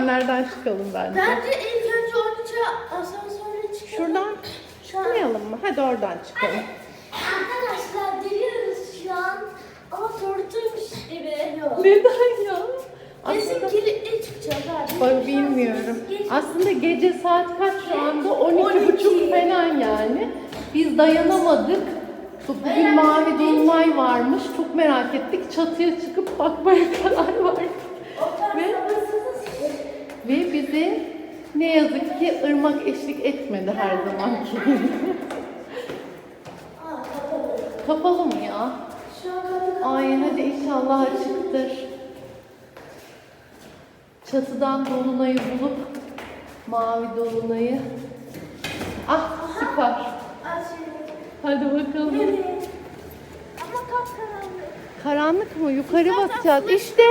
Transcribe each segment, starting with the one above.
merdivenlerden çıkalım bence. Bence ilk önce onca asansöre çıkalım. Şuradan Şu an- çıkmayalım mı? Hadi oradan çıkalım. Arkadaşlar geliyoruz şu an. Ama tortuymuş gibi. Yok. Neden ya? Kesin kilitli çıkacağız abi. Bak bilmiyorum. Aslında gece saat kaç şu anda? 12.30 12. falan yani. Biz dayanamadık. Bugün mavi dolunay varmış. Çok merak ettik. Çatıya çıkıp bakmaya karar verdik. Bize ne yazık ki ırmak eşlik etmedi her zamanki gibi. Kapalı mı ya? Ay hadi inşallah açıktır. Çatıdan dolunayı bulup mavi dolunayı. Ah süper. Hadi bakalım. Ama kapkaranlık. Karanlık mı? Yukarı bakacağız. İşte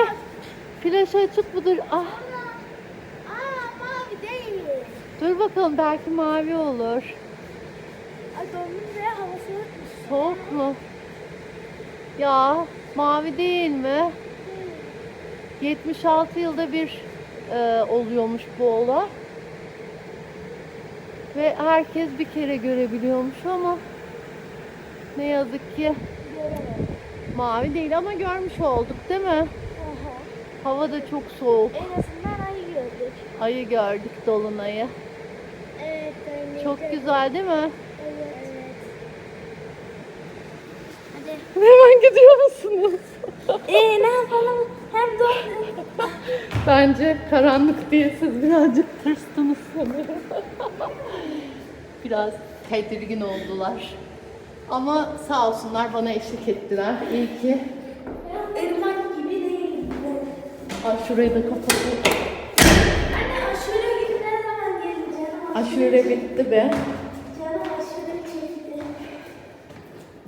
flaş açık budur. Ah. Dur bakalım belki mavi olur. Ay dondum ve havası. Soğuk mu? Ya mavi değil mi? 76 yılda bir e, oluyormuş bu olay. Ve herkes bir kere görebiliyormuş ama ne yazık ki mavi değil ama görmüş olduk değil mi? Aha. Hava da çok soğuk. En azından ayı gördük. Ayı gördük dolunayı. Evet. Çok güzel değil mi? Evet. evet. Hadi. Hemen gidiyor musunuz? Ee ne yapalım? Hem dondum. Bence karanlık diye siz birazcık tırstınız sanırım. Biraz tedirgin oldular. Ama sağ olsunlar bana eşlik ettiler. İyi ki. Irmak gibi değil. Ay şurayı da kapatalım. Anne aşure gibi ne zaman geleceğim? Aşure bitti be. Canım aşure çekti.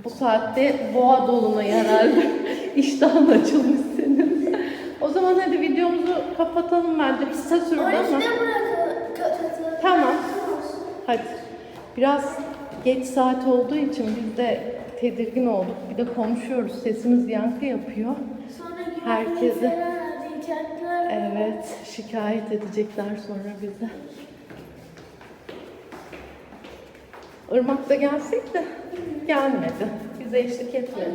Bu saatte boğa dolunayı herhalde. İştahın açılmış senin. O zaman hadi videomuzu kapatalım bence. Kısa sürdü ama. 12'de bırakalım. Tamam. Hadi. Biraz geç saat olduğu için biz de tedirgin olduk. Bir de konuşuyoruz. Sesimiz yankı yapıyor. Sonra Herkese. Evet, şikayet edecekler sonra bize. Irmak da gelsek de gelmedi. Bize eşlik etmedi.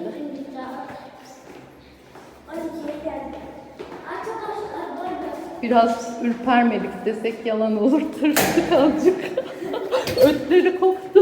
12'ye geldik. Arkadaşlar böyle. Biraz ürpermedik desek yalan olur. Tırstık azıcık. Ötleri koptu.